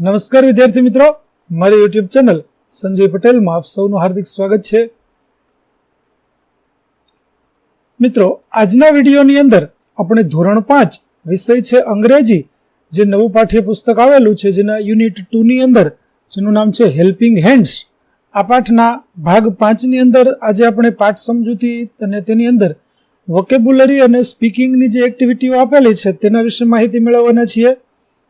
નમસ્કાર વિદ્યાર્થી મિત્રો. મારી યુટ્યુબ ચેનલ સંજય પટેલમાં આપ સૌનું હાર્દિક સ્વાગત છે. મિત્રો, આજના વિડીયોની અંદર આપણે ધોરણ પાંચ વિષય છે અંગ્રેજી, જે નવું પાઠ્યપુસ્તક આવેલું છે જેના યુનિટ ટુની અંદર, જેનું નામ છે હેલ્પિંગ હેન્ડ્સ. આ પાઠના ભાગ પાંચની અંદર આજે આપણે પાઠ સમજૂતી અને તેની અંદર વોકેબ્યુલરી અને સ્પીકિંગની જે એક્ટિવિટીઓ આપેલી છે તેના વિશે માહિતી મેળવવાના છીએ.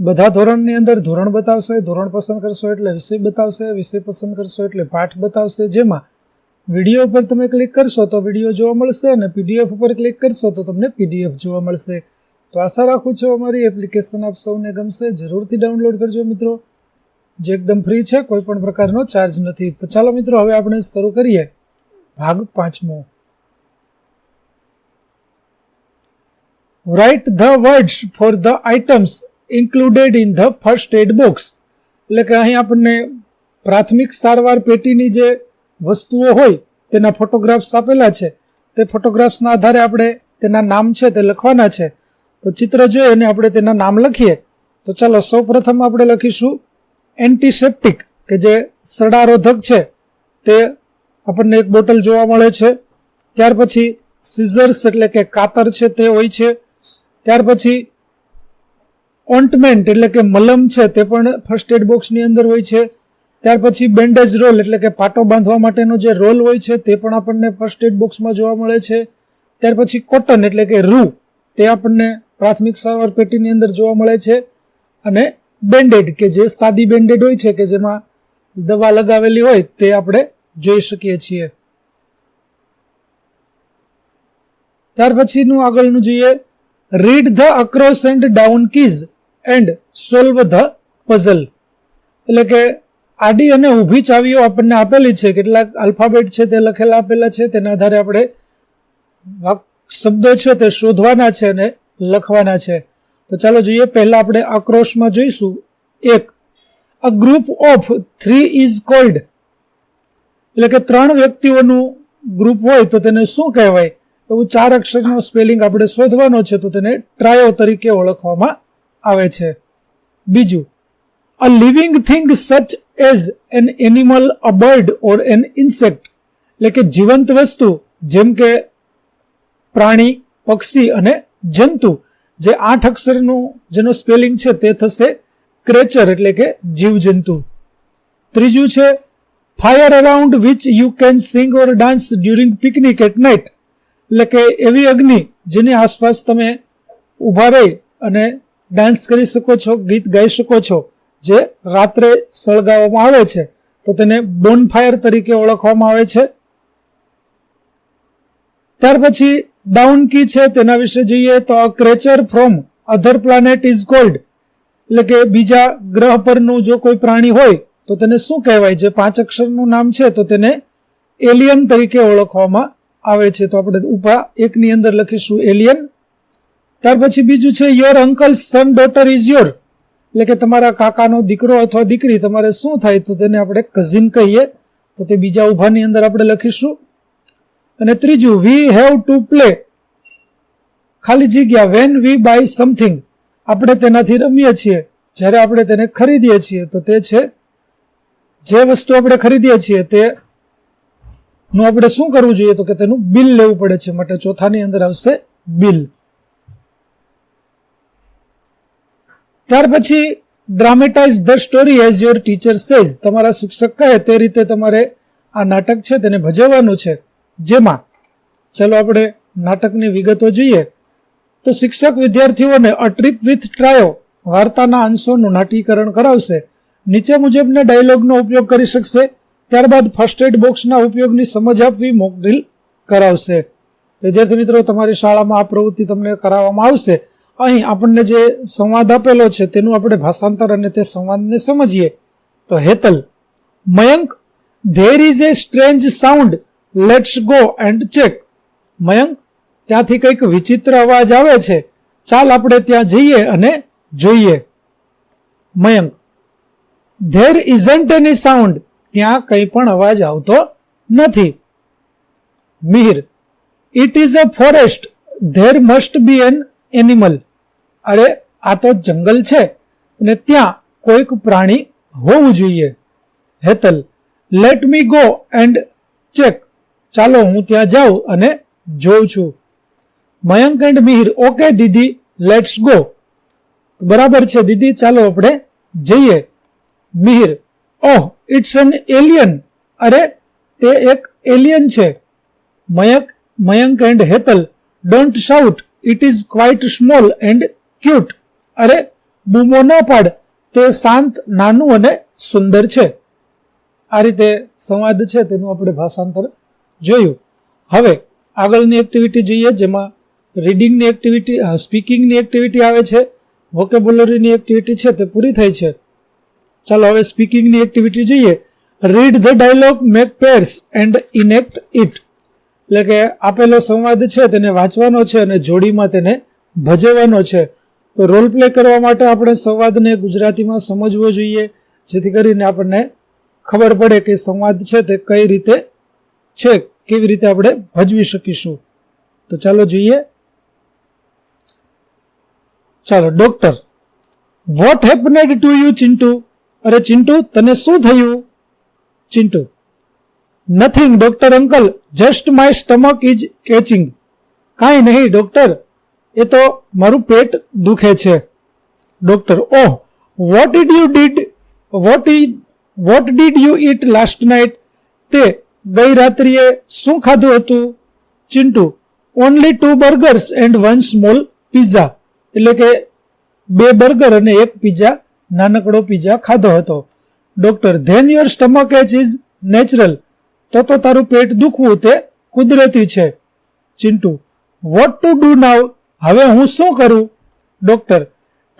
બધા ધોરણની અંદર ધોરણ બતાવશે, ધોરણ પસંદ કરશો એટલે વિષય બતાવશે, વિષય પસંદ કરશો એટલે પાઠ બતાવશે. જેમાં વીડિયો ઉપર તમે ક્લિક કરશો તો વીડિયો જોવા મળશે અને પીડીએફ ઉપર ક્લિક કરશો તો તમને પીડીએફ જોવા મળશે. તો આશા રાખું છું અમારી એપ્લિકેશન આપ સૌને ગમશે. જરૂરથી ડાઉનલોડ કરજો મિત્રો. જે એકદમ ફ્રી છે, કોઈ પણ પ્રકારનો ચાર્જ નથી. તો ચાલો મિત્રો, હવે આપણે શરૂ કરીએ. ભાગ પાંચમો. Write the words for the items included in the first aid box એટલે કે અહીં આપણને પ્રાથમિક સારવાર પેટીની જે વસ્તુઓ હોય, તેના ફોટોગ્રાફ્સ આપેલા છે. તે ફોટોગ્રાફ્સના આધારે આપણે તેના નામ છે તે લખવાના છે. તો ચિત્ર જોઈએ અને આપણે તેના નામ લખીએ. તો ચાલો સૌ પ્રથમ આપણે લખીશું એન્ટીસેપ્ટિક કે જે સડારોધક છે, તે આપણને એક બોટલ જોવા મળે છે. ત્યાર પછી સિઝર્સ એટલે કે કાતર છે તે હોય છે. ત્યાર પછી ઓન્ટમેન્ટ એટલે કે મલમ છે તે પણ ફર્સ્ટ એડ બોક્સની અંદર હોય છે. ત્યાર પછી બેન્ડેજ રોલ એટલે કે પાટો બાંધવા માટેનો જે રોલ હોય છે તે પણ આપણને ફર્સ્ટ એડ બોક્સમાં જોવા મળે છે. ત્યાર પછી કોટન એટલે કે રૂ તે આપણને પ્રાથમિક સારવાર પેટીની અંદર જોવા મળે છે. અને બેન્ડેડ કે જે સાદી બેન્ડેડ હોય છે કે જેમાં દવા લગાવેલી હોય તે આપણે જોઈ શકીએ છીએ. ત્યાર પછીનું આગળનું જોઈએ. Read the across and down keys and solve the puzzle. એટલે કે આડી અને ઊભી ચાવીઓ આપણને આપેલી છે, કેટલાક આલ્ફાબેટ છે તે લખેલા આપેલા છે, તેના આધારે આપણે શબ્દો છે તે શોધવાના છે અને લખવાના છે. તો ચાલો જોઈએ, પહેલા આપણે આક્રોશમાં જોઈશું. એક a group of three is called એટલે કે ત્રણ વ્યક્તિઓનું ગ્રુપ હોય તો તેને શું કહેવાય? એવું ચાર અક્ષરનો સ્પેલિંગ આપણે શોધવાનો છે, તો તેને ટ્રાયો તરીકે ઓળખવામાં આવે છે. બીજું a living thing such as an animal a bird or an insect એટલે કે જીવંત વસ્તુ, જેમ કે પ્રાણી, પક્ષી અને જંતુ, જે આઠ અક્ષરનું જેનો સ્પેલિંગ છે તે થશે ક્રેચર એટલે કે જીવજંતુ. ત્રીજું છે fire around which you can sing or dance during picnic at night એટલે કે એવી અગ્નિ જેની આસપાસ તમે ઊભા રહી અને ડાન્સ કરી શકો છો, ગીત ગાઈ શકો છો, જે રાત્રે સળગાવવામાં આવે છે, તો તેને બોનફાયર તરીકે ઓળખવામાં આવે છે. ત્યાર પછી ડાઉન કી છે, તેના વિશે જોઈએ તો creature from other planet is called એટલે કે બીજા ગ્રહ પરનું જો કોઈ પ્રાણી હોય, તો તેને શું કહેવાય? જે પાંચ અક્ષરનું નામ છે, તો તેને એલિયન તરીકે ઓળખવામાં આવે છે. તો આપણે ઉપા એકની અંદર લખીશું એલિયન ત્યાર પછી બીજું છે your uncle son daughter is your એટલે કે તમારા કાકાનો દીકરો અથવા દીકરી, તમારે શું થાય તો તેને આપણે કઝિન કહીએ. તો તે બીજા ઉભાની અંદર આપણે લખીશું. અને ત્રીજું વી હેવ ટુ પ્લે ખાલી જગ્યા વેન વી બાય સમથિંગ આપણે તેનાથી રમીએ છીએ. જ્યારે આપણે તેને ખરીદીએ છીએ, તો તે છે, જે વસ્તુ આપણે ખરીદીએ છીએ, તે નું આપણે શું કરવું જોઈએ? તો કે તેનું બિલ લેવું પડે છે. માટે ચોથાની અંદર આવશે બિલ ત્યાર પછી dramatize the story as your teacher says તમારા શિક્ષક કહે તે રીતે તમારે આ નાટક છે તેને ભજવવાનું છે. જેમાં, ચલો આપણે નાટકની વિગતો જોઈએ. તો શિક્ષક વિદ્યાર્થીઓને અ ટ્રીપ વિથ ટ્રાયો વાર્તાના અંશોનું નાટીકરણ કરાવશે. નીચે મુજબના ડાયલોગનો ઉપયોગ કરી શકશે. ત્યારબાદ ફર્સ્ટ એડ બોક્સના ઉપયોગની સમજ આપવી મોક ડ્રીલ કરાવશે. વિદ્યાર્થી મિત્રો, તમારી શાળામાં આ પ્રવૃત્તિ તમને કરાવવામાં આવશે. અહીં આપણને જે સંવાદ આપેલો છે, તેનું આપણે ભાષાંતર અને તે સંવાદને સમજીએ. તો Hetal, Mayank there is a strange sound let's go and check Mayank, ત્યાંથી કંઈક વિચિત્ર અવાજ આવે છે. ચાલ આપણે ત્યાં જઈએ અને જોઈએ. Mayank there isn't any sound ત્યાં કંઈ પણ અવાજ આવતો નથી. Mihir it is a forest there must be an animal અરે, આ તો જંગલ છે અને ત્યાં કોઈક પ્રાણી હોવું જોઈએ. Hetal let me go and check ચાલો હું ત્યાં જાઉં અને જોઉં છું. Mayank and Mihir okay didi let's go બરાબર છે દીદી, ચાલો આપણે જઈએ. Mihir, oh it's an alien અરે, તે એક એલિયન છે. Mayank Mayank and Hetal don't shout it is quite small and cute. અરે, બૂમો ન પાડ. તે શાંત, નાનું અને સુંદર છે. આ રીતે સંવાદ છે તેનું આપણે ભાષાંતર જોયું. હવે, આગળની એક્ટિવિટી જોઈએ, જેમાં રીડિંગની એક્ટિવિટી સ્પીકિંગની એક્ટિવિટી આવે છે વોકેબ્યુલરીની એક્ટિવિટી છે, તે પૂરી થઈ છે. ચાલો હવે સ્પીકિંગની એક્ટિવિટી જોઈએ. Read the dialogue make pairs and enact it એટલે કે આપેલો સંવાદ છે, તેને વાંચવાનો છે અને જોડીમાં તેને ભજવવાનો છે. તો રોલ પ્લે કરવા માટે આપણે સંવાદને ગુજરાતીમાં સમજવો જોઈએ, જેથી કરીને આપણને ખબર પડે કે સંવાદ છે તે કઈ રીતે છે, કેવી રીતે આપણે ભજવી શકીશું. તો ચાલો જોઈએ. ચાલો doctor what happened to you Chintu? અરે ચિંટુ, તને શું થયું? Chintu nothing doctor uncle just my stomach is catching કાંઈ નહીં ડોક્ટર એ તો મારું પેટ દુખે છે. Doctor, oh what did you did what what did you eat last night તે ગઈ રાત્રિએ શું ખાધું હતું? Chintu only two burgers and one small pizza એટલે કે બે બર્ગર અને એક પીઝા નાનકડો પીઝા ખાધો હતો. Doctor then your stomach ache is natural તો તો તારું પેટ દુખવું તે કુદરતી છે. Chintu what to do now હવે હું શું કરું? Doctor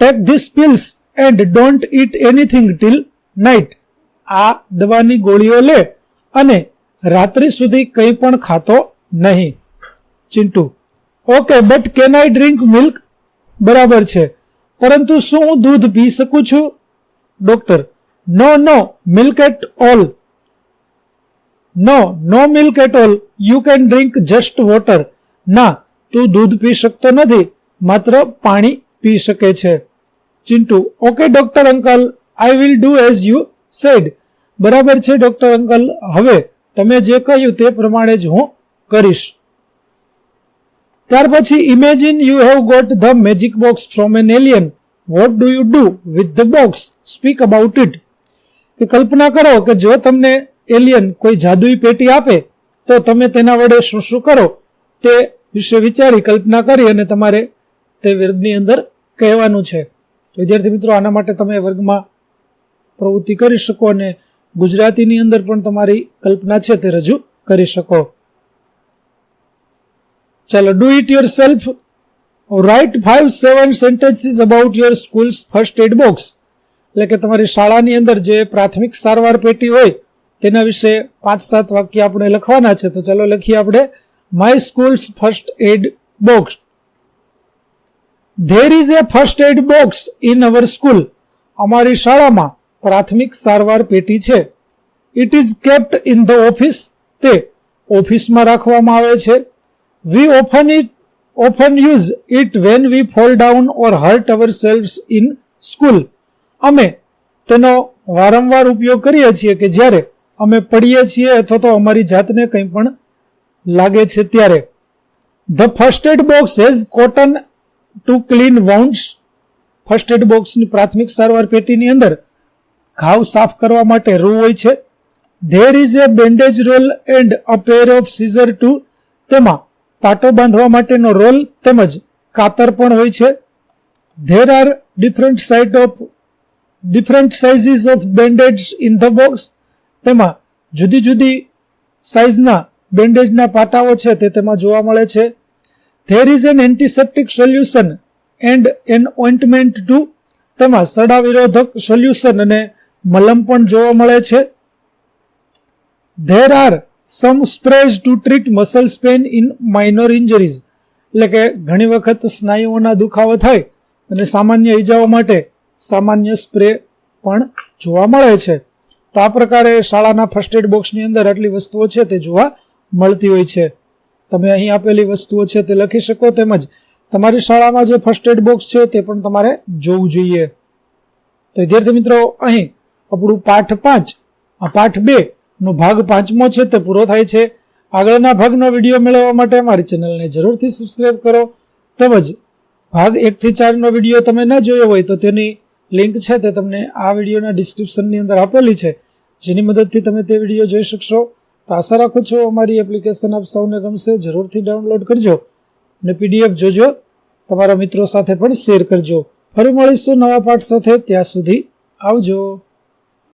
take this pills and don't eat anything till night આ દવાની ગોળીઓ લે અને રાત્રિ સુધી કંઈ પણ ખાતો નહીં. Chintu okay but can I drink milk બરાબર છે. પરંતુ શું હું દૂધ પી શકું છું? Doctor no no milk at all no no milk at all you can drink just water ના તું દૂધ પી શકતો નથી, માત્ર પાણી પી શકે છે. Chintu, okay, doctor uncle I will do as you said બરાબર છે, ડોક્ટર અંકલ. હવે તમે જે કહ્યું તે પ્રમાણે જ હું કરીશ. ત્યાર પછી imagine you have got the magic box from an alien what do you do with the box speak about it કે કલ્પના કરો કે જો તમને એલિયન કોઈ જાદુઈ પેટી આપે, તો તમે તેના વડે શું શું કરો? તે વિશે વિચારી કલ્પના કરી અને તમારે તે વર્ગની અંદર કહેવાનું છે. વિદ્યાર્થી મિત્રો, આના માટે તમે વર્ગમાં પ્રવૃત્તિ કરી શકો અને ગુજરાતીની અંદર પણ તમારી કલ્પના છે તે રજૂ કરી શકો. ચાલો do it yourself write five seven sentences about your school's first aid box એટલે કે તમારી શાળાની અંદર જે પ્રાથમિક સારવાર પેટી હોય, તેના વિશે પાંચ, સાત વાક્ય આપણે લખવાના છે. તો ચાલો લખીએ આપણે. My school's first aid box there is a first aid box in our school અમારી શાળામાં પ્રાથમિક સારવાર પેટી છે. It is kept in the office તે ઓફિસમાં રાખવામાં આવે છે. We often it often use it when we fall down or hurt ourselves in school અમે તેનો વારંવાર ઉપયોગ કરીએ છીએ કે જ્યારે અમે પડીએ છીએ અથવા તો અમારી જાતને કંઈ પણ લાગે છે ત્યારે. The first aid box has cotton to clean wounds first aid બોક્સની પ્રાથમિક સારવાર પેટીની અંદર ઘાવ સાફ કરવા માટે રૂ હોય છે. There is a bandage roll and a pair of scissor to તેમાં પાટો બાંધવા માટેનો રોલ તેમજ કાતર પણ હોય છે. There are different site of different sizes of bandage in the box તેમાં જુદી જુદી સાઇઝના બેન્ડેજના પાટાઓ છે તે તેમાં જોવા મળે છે. There is an antiseptic solution and an ointment to તેમાં સડા વિરોધક સોલ્યુશન અને મલમ પણ જોવા મળે છે. There are some sprays to treat muscles pain in minor injuries એટલે કે ઘણી વખત સ્નાયુઓના દુખાવો થાય અને સામાન્ય ઈજાઓ માટે સામાન્ય સ્પ્રે પણ જોવા મળે છે. તો આ પ્રકારે શાળાના ફર્સ્ટ એડ બોક્સની અંદર આટલી વસ્તુઓ છે તે જોવા મળતી હોય છે. તમે અહીં આપેલી વસ્તુઓ છે તે લખી શકો તેમજ તમારી શાળામાં જે ફર્સ્ટ એડ બોક્સ છે તે પણ તમારે જોવું જોઈએ. તો વિદ્યાર્થી મિત્રો, અહીં આપણું પાઠ પાંચ, આ પાઠ બે નો ભાગ પાંચમો છે તે પૂરો થાય છે. આગળના ભાગનો વીડિયો મેળવવા માટે અમારી ચેનલને જરૂરથી સબસ્ક્રાઇબ કરો. તેમજ ભાગ એકથી ચારનો વીડિયો તમે ન જોયો હોય તો તેની લિંક છે તે તમને આ વિડીયોના ડિસ્ક્રિપ્શનની અંદર આપેલી છે. જેની મદદથી તમે તે વીડિયો જોઈ શકશો. તો આશા રાખું છું અમારી એપ્લિકેશન આપ સૌને ગમશે. જરૂરથી ડાઉનલોડ કરજો અને પીડીએફ જોજો. તમારા મિત્રો સાથે પણ શેર કરજો. ફરી મળીશું નવા પાઠ સાથે. ત્યાં સુધી આવજો.